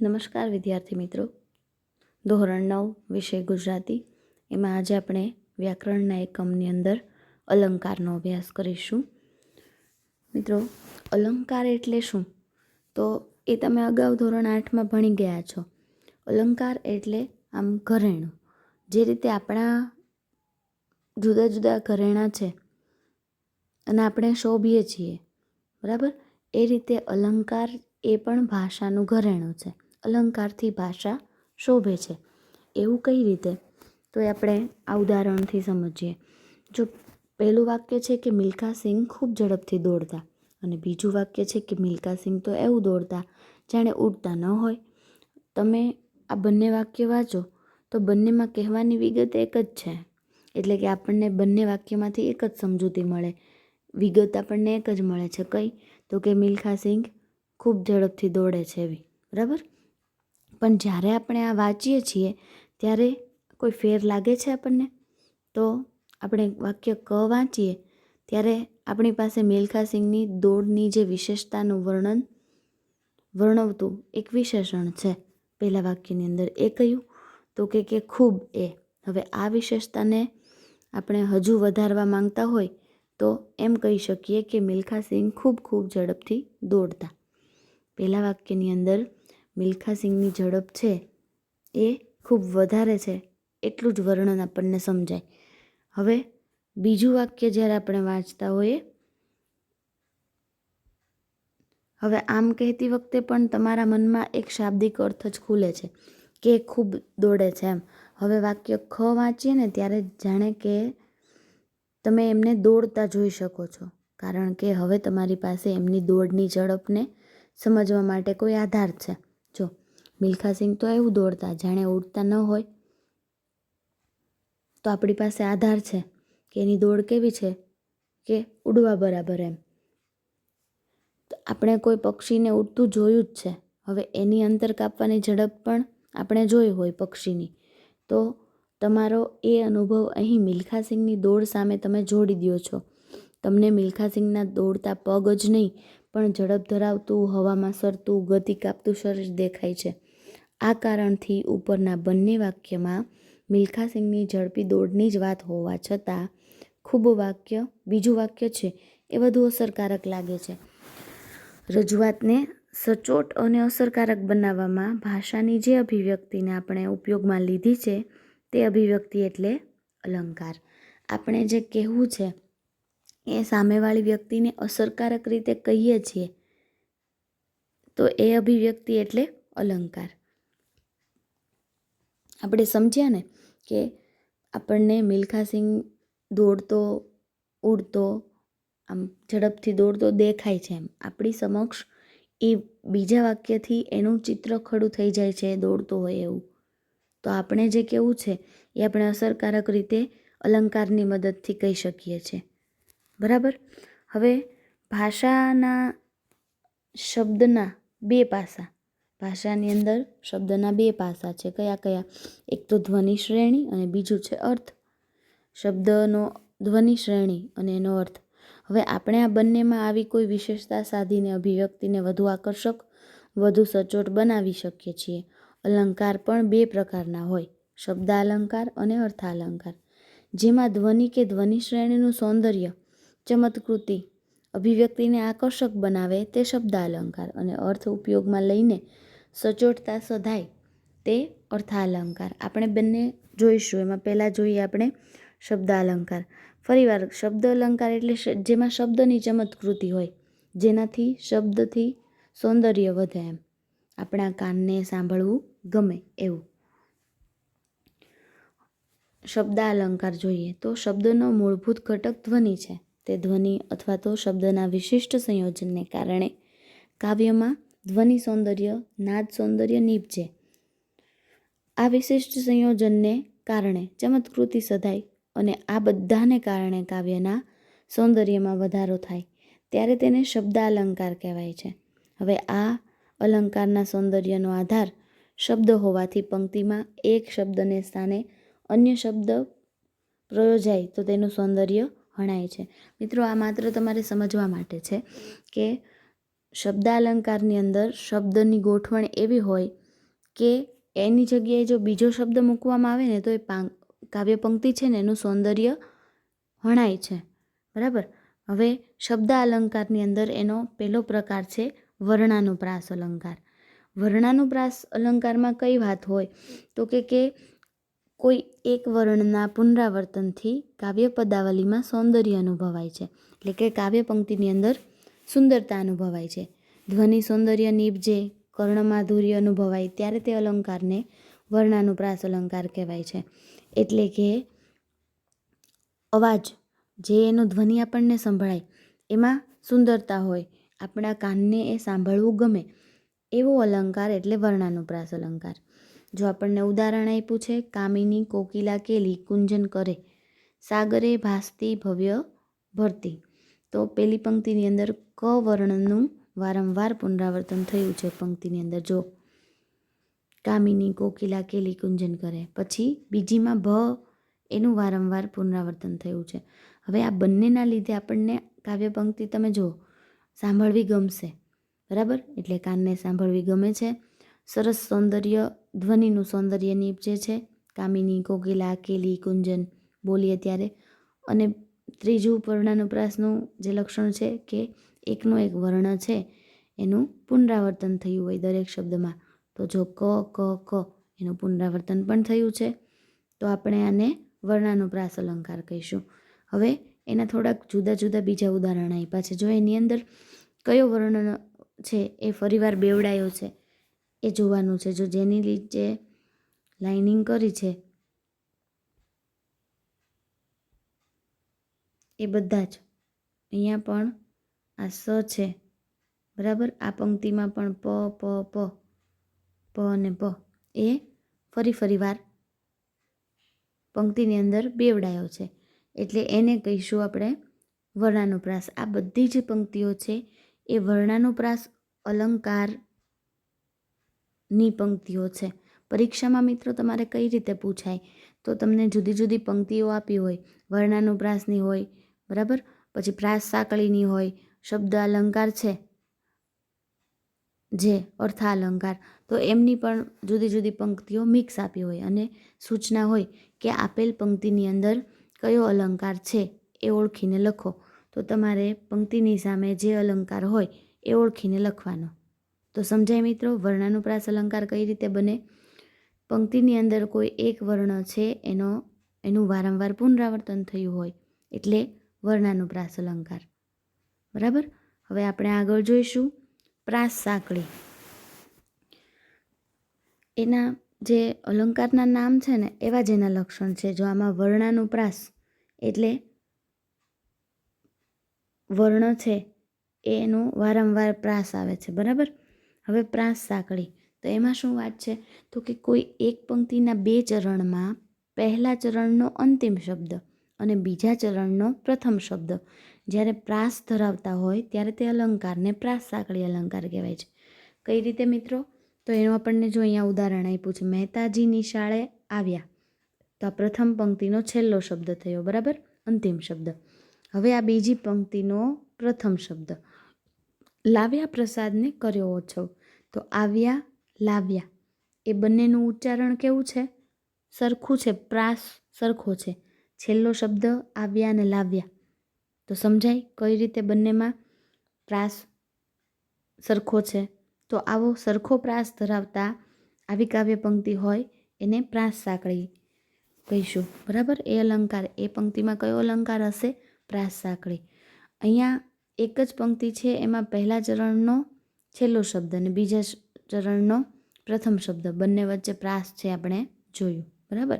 નમસ્કાર વિદ્યાર્થી મિત્રો. ધોરણ નવ, વિષય ગુજરાતી. એમાં આજે આપણે વ્યાકરણના એકમની અંદર અલંકારનો અભ્યાસ કરીશું. મિત્રો, અલંકાર એટલે શું? તો એ તમે અગાઉ ધોરણ આઠમાં ભણી ગયા છો. અલંકાર એટલે આમ ઘરેણું. જે રીતે આપણા જુદા જુદા ઘરેણાં છે અને આપણે શોભીએ છીએ. બરાબર? એ રીતે અલંકાર એ પણ ભાષાનું ઘરેણું છે. અલંકારથી ભાષા શોભે છે. એવું કઈ રીતે? તો એ આપણે આ ઉદાહરણથી સમજીએ. જો પહેલું વાક્ય છે કે મિલ્ખા સિંહ ખૂબ ઝડપથી દોડતા અને બીજું વાક્ય છે કે મિલ્ખા સિંહ તો એવું દોડતા જાણે ઉડતા ન હોય. તમે આ બંને વાક્ય વાંચો તો બંનેમાં કહેવાની વિગત એક જ છે. એટલે કે આપણને બંને વાક્યમાંથી એક જ સમજૂતી મળે. વિગત આપણને એક જ મળે છે કઈ? તો કે મિલ્ખા સિંઘ ખૂબ ઝડપથી દોડે છે એવી. બરાબર? પણ જ્યારે આપણે આ વાંચીએ છીએ, ત્યારે કોઈ ફેર લાગે છે આપણને? તો આપણે વાક્ય ક વાંચીએ, ત્યારે આપણી પાસે મિલ્ખા સિંઘની દોડની જે વિશેષતાનું વર્ણન, વર્ણવતું એક વિશેષણ છે પહેલાં વાક્યની અંદર. એ કહ્યું, તો કે કે ખૂબ એ. હવે આ વિશેષતાને આપણે હજુ વધારવા માંગતા હોય, તો એમ કહી શકીએ કે મિલ્ખા સિંહ ખૂબ ખૂબ ઝડપથી દોડતા. પહેલાં વાક્યની અંદર મિલ્ખા સિંઘની ઝડપ છે એ ખૂબ વધારે છે, એટલું જ વર્ણન આપણને સમજાય. હવે બીજું વાક્ય જ્યારે આપણે વાંચતા હોઈએ, હવે આમ કહેતી વખતે પણ તમારા મનમાં એક શાબ્દિક અર્થ જ ખુલે છે કે ખૂબ દોડે છે એમ. હવે વાક્ય ખ વાંચીએ ને ત્યારે જાણે કે તમે એમને દોડતા જોઈ શકો છો, કારણ કે હવે તમારી પાસે એમની દોડની ઝડપને સમજવા માટે કોઈ આધાર છે. જો, મિલ્ખા સિંહ તો એવું દોડતા જાણે ઉડતા ન હોય. તો આપણી પાસે આધાર છે કે એની દોડ કેવી છે કે ઉડવા બરાબર એમ. તો આપણે કોઈ પક્ષીને ઉડતું જોયું જ છે. હવે એની અંતર કાપવાની ઝડપ પણ આપણે જોઈ હોય પક્ષીની. તો તમારો એ અનુભવ અહીં મિલ્ખા સિંહની દોડ સામે તમે જોડી દો છો. તમને મિલ્ખા સિંહના દોડતા પગ જ નહીં પણ ઝડપ ધરાવતું, હવામાં સરતું, ગતિ કાપતું શરીર દેખાય છે. આ કારણથી ઉપરના બંને વાક્યમાં મિલ્ખા સિંહની ઝડપી દોડની જ વાત હોવા છતાં ખૂબ વાક્ય, બીજું વાક્ય છે એ વધુ અસરકારક લાગે છે. રજૂઆતને સચોટ અને અસરકારક બનાવવામાં ભાષાની જે અભિવ્યક્તિને આપણે ઉપયોગમાં લીધી છે તે અભિવ્યક્તિ એટલે અલંકાર. આપણે જે કહેવું છે એ સામેવાળી વ્યક્તિને અસરકારક રીતે કહીએ છીએ, તો એ અભિવ્યક્તિ એટલે અલંકાર. આપણે સમજ્યા ને કે આપણને મિલ્ખા સિંહ દોડતો, ઉડતો, આમ ઝડપથી દોડતો દેખાય છે એમ. આપણી સમક્ષ એ બીજા વાક્યથી એનું ચિત્ર ખડું થઈ જાય છે, દોડતો હોય એવું. તો આપણે જે કેવું છે, એ આપણે અસરકારક રીતે અલંકારની મદદથી કહી શકીએ છીએ. બરાબર? હવે ભાષાના શબ્દના બે પાસા. ભાષાની અંદર શબ્દના બે પાસા છે. કયા કયા? એક તો ધ્વનિ શ્રેણી અને બીજું છે અર્થ. શબ્દનો ધ્વનિ શ્રેણી અને એનો અર્થ. હવે આપણે આ બંનેમાં આવી કોઈ વિશેષતા સાધીને અભિવ્યક્તિને વધુ આકર્ષક, વધુ સચોટ બનાવી શકીએ છીએ. અલંકાર પણ બે પ્રકારના હોય, શબ્દાલંકાર અને અર્થાલંકાર. જેમાં ધ્વનિ કે ધ્વનિ શ્રેણીનું સૌંદર્ય ચમત્કૃતિ. અભિવ્યક્તિને આકર્ષક બનાવે તે શબ્દાલંકાર અને અર્થ ઉપયોગમાં લઈને સચોટતા સધાય તે અર્થાલંકાર. આપણે બંને જોઈશું, એમાં પહેલાં જોઈએ આપણે શબ્દાલંકાર. ફરીવાર, શબ્દ અલંકાર એટલે જેમાં શબ્દની ચમત્કૃતિ હોય, જેનાથી શબ્દથી સૌંદર્ય વધે એમ. આપણા કાનને સાંભળવું ગમે એવું. શબ્દાલંકાર જોઈએ તો શબ્દનો મૂળભૂત ઘટક ધ્વનિ છે. તે ધ્વનિ અથવા તો શબ્દના વિશિષ્ટ સંયોજનને કારણે કાવ્યમાં ધ્વનિ સૌંદર્ય, નાદ સૌંદર્ય નીપજે. આ વિશિષ્ટ સંયોજનને કારણે ચમત્કૃતિ સધાય અને આ બધાને કારણે કાવ્યના સૌંદર્યમાં વધારો થાય, ત્યારે તેને શબ્દાલંકાર કહેવાય છે. હવે આ અલંકારના સૌંદર્યનો આધાર શબ્દ હોવાથી પંક્તિમાં એક શબ્દને સ્થાને અન્ય શબ્દ પ્રયોજાય તો તેનું સૌંદર્ય હણાય છે. મિત્રો, આ માત્ર તમારે સમજવા માટે છે કે શબ્દાલંકારની અંદર શબ્દની ગોઠવણ એવી હોય કે એની જગ્યાએ જો બીજો શબ્દ મૂકવામાં આવે ને, તો એ કાવ્ય પંક્તિ છે ને, એનું સૌંદર્ય હણાય છે. બરાબર? હવે શબ્દ અલંકારની અંદર એનો પહેલો પ્રકાર છે વર્ણાનુપ્રાસ અલંકાર. વર્ણાનુપ્રાસ અલંકારમાં કઈ વાત હોય? તો કે કે કોઈ એક વર્ણના પુનરાવર્તનથી કાવ્ય પદાવલીમાં સૌંદર્ય અનુભવાય છે. એટલે કે કાવ્ય પંક્તિની અંદર સુંદરતા અનુભવાય છે. ધ્વનિ સૌંદર્ય નીપજે કર્ણમાધુર્ય અનુભવાય ત્યારે તે અલંકારને વર્ણાનુપ્રાસ અલંકાર કહેવાય છે. એટલે કે અવાજ જે એનો ધ્વનિ આપણને સંભળાય, એમાં સુંદરતા હોય, આપણા કાનને એ સાંભળવું ગમે એવો અલંકાર એટલે વર્ણાનુપ્રાસ અલંકાર. જો આપણને ઉદાહરણ આપ્યું છે, કામિની કોકિલા કેલી કુંજન કરે, સાગરે ભાસતી ભવ્ય ભરતી. તો પેલી પંક્તિની અંદર ક વર્ણનું વારંવાર પુનરાવર્તન થયું છે પંક્તિની અંદર. જો કામિની કોકિલા કેલી કુંજન કરે, પછી બીજીમાં ભ એનું વારંવાર પુનરાવર્તન થયું છે. હવે આ બંનેના લીધે આપણને કાવ્ય પંક્તિ તમે જુઓ, સાંભળવી ગમશે. બરાબર? એટલે કાનને સાંભળવી ગમે છે. સરસ સૌંદર્ય, ધ્વનિનું સૌંદર્ય નીપજે છે. કામિની, કોકિલા કેલી કુંજન બોલીએ ત્યારે. અને ત્રીજું વર્ણાનુપ્રાસનું જે લક્ષણ છે કે એકનો એક વર્ણ છે, એનું પુનરાવર્તન થયું હોય દરેક શબ્દમાં. તો જો ક ક ક એનું પુનરાવર્તન પણ થયું છે, તો આપણે આને વર્ણાનુપ્રાસ અલંકાર કહીશું. હવે એના થોડાક જુદા જુદા બીજા ઉદાહરણ આપ્યા છે. જો એની અંદર કયો વર્ણ છે એ ફરીવાર બેવડાયો છે એ જોવાનું છે. જો જેની નીચે લાઇનિંગ કરી છે, એ બધા જ અહીંયા પણ આ સ છે. બરાબર? આ પંક્તિમાં પણ પ પ પ પ અને પ. એ ફરી ફરી વાર પંક્તિની અંદર બેવડાયો છે. એટલે એને કહીશું આપણે વર્ણાનુપ્રાસ. આ બધી જ પંક્તિઓ છે, એ વર્ણાનુપ્રાસ અલંકારની પંક્તિઓ છે. પરીક્ષામાં મિત્રો તમારે કઈ રીતે પૂછાય? તો તમને જુદી જુદી પંક્તિઓ આપી હોય. વર્ણાનુપ્રાસની હોય, બરાબર? પછી પ્રાસ સાંકળીની હોય, શબ્દ અલંકાર છે, જે અર્થાલંકાર. તો એમની પણ જુદી જુદી પંક્તિઓ મિક્સ આપી હોય. અને સૂચના હોય કે આપેલ પંક્તિની અંદર કયો અલંકાર છે એ ઓળખીને લખો. તો તમારે પંક્તિની સામે જે અલંકાર હોય એ ઓળખીને લખવાનો. તો સમજાય મિત્રો? વર્ણાનુપ્રાસ અલંકાર કઈ રીતે બને? પંક્તિની અંદર કોઈ એક વર્ણ છે એનો, એનું વારંવાર પુનરાવર્તન થયું હોય એટલે વર્ણાનુપ્રાસ અલંકાર. બરાબર? હવે આપણે આગળ જોઈશું. પ્રાસ સાંકળી. એના જે અલંકારના નામ છે ને, એવા જ એના લક્ષણ છે જો આમાં વર્ણાનુપ્રાસ એટલે વર્ણ છે, એનું વારંવાર પ્રાસ આવે છે. બરાબર? હવે પ્રાસ સાંકળી. તો એમાં શું વાત છે? તો કે કોઈ એક પંક્તિના બે ચરણમાં પહેલા ચરણનો અંતિમ શબ્દ અને બીજા ચરણનો પ્રથમ શબ્દ. જ્યારે પ્રાસ ધરાવતા હોય ત્યારે તે અલંકારને પ્રાસ સાંકળી અલંકાર કહેવાય છે. કઈ રીતે મિત્રો? તો એનું આપણને જો અહીંયા ઉદાહરણ આપ્યું છે મહેતાજી નિશાળે આવ્યા. તો આ પ્રથમ પંક્તિનો છેલ્લો શબ્દ થયો, બરાબર? અંતિમ શબ્દ. હવે આ બીજી પંક્તિનો પ્રથમ શબ્દ. લાવ્યા પ્રસાદને કર્યો ઓછવ તો આવ્યા લાવ્યા. એ બંનેનું ઉચ્ચારણ કેવું છે? સરખું છે, પ્રાસ સરખો છે. છેલ્લો શબ્દ આવ્યા અને લાવ્યા. તો સમજાય કઈ રીતે બંનેમાં પ્રાસ સરખો છે? તો આવો સરખો પ્રાસ ધરાવતા આવી કાવ્ય પંક્તિ હોય એને પ્રાસ સાંકળી કહીશું. બરાબર? એ અલંકાર, એ પંક્તિમાં કયો અલંકાર હશે? પ્રાસ સાંકળી. અહીંયા એક જ પંક્તિ છે, એમાં પહેલા ચરણનો છેલ્લો શબ્દ અને બીજા ચરણનો પ્રથમ શબ્દ. બંને વચ્ચે પ્રાસ છે આપણે જોયું. બરાબર?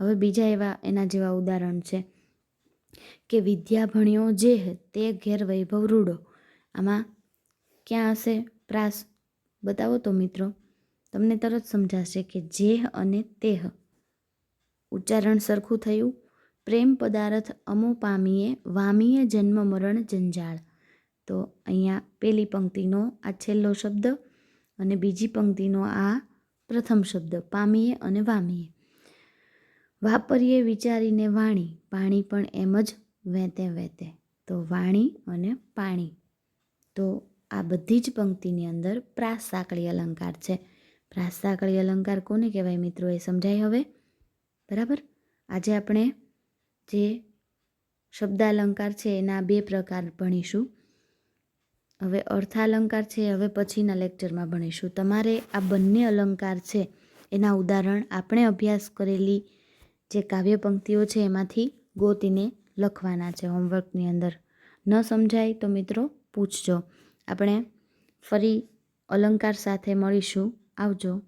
હવે બીજા એવા, એના જેવા ઉદાહરણ છે કે વિદ્યા ભણ્યો જે તે ઘેર વૈભવ રૂડો. આમાં ક્યાં હશે પ્રાસ? બતાવો તો મિત્રો. તમને તરત સમજાશે કે જેહ અને તેહ ઉચ્ચારણ સરખું થયું. પ્રેમ પદાર્થ અમો પામીએ, વામીએ જન્મ મરણ જંજાળ. તો અહીંયા પેલી પંક્તિનો આ છેલ્લો શબ્દ અને બીજી પંક્તિનો આ પ્રથમ શબ્દ, પામીએ અને વામીએ. વાપરીએ વિચારીને વાણી, પાણી પણ એમ જ વેતે વેતે તો વાણી અને પાણી. તો આ બધી જ પંક્તિની અંદર પ્રાસ સાંકળી અલંકાર છે. પ્રાસાકળી અલંકાર કોને કહેવાય મિત્રો એ સમજાય હવે? બરાબર? આજે આપણે જે શબ્દાલંકાર છે એના બે પ્રકાર ભણીશું. હવે અર્થાલંકાર છે, હવે પછીના લેક્ચરમાં ભણીશું. તમારે આ બંને અલંકાર છે, એના ઉદાહરણ આપણે અભ્યાસ કરેલી જે કાવ્ય પંક્તિઓ છે, એમાંથી ગોતીને લખવાના છે હોમવર્કની અંદર. ન સમજાય તો મિત્રો પૂછજો. આપણે ફરી અલંકાર સાથે મળીશું. આવજો.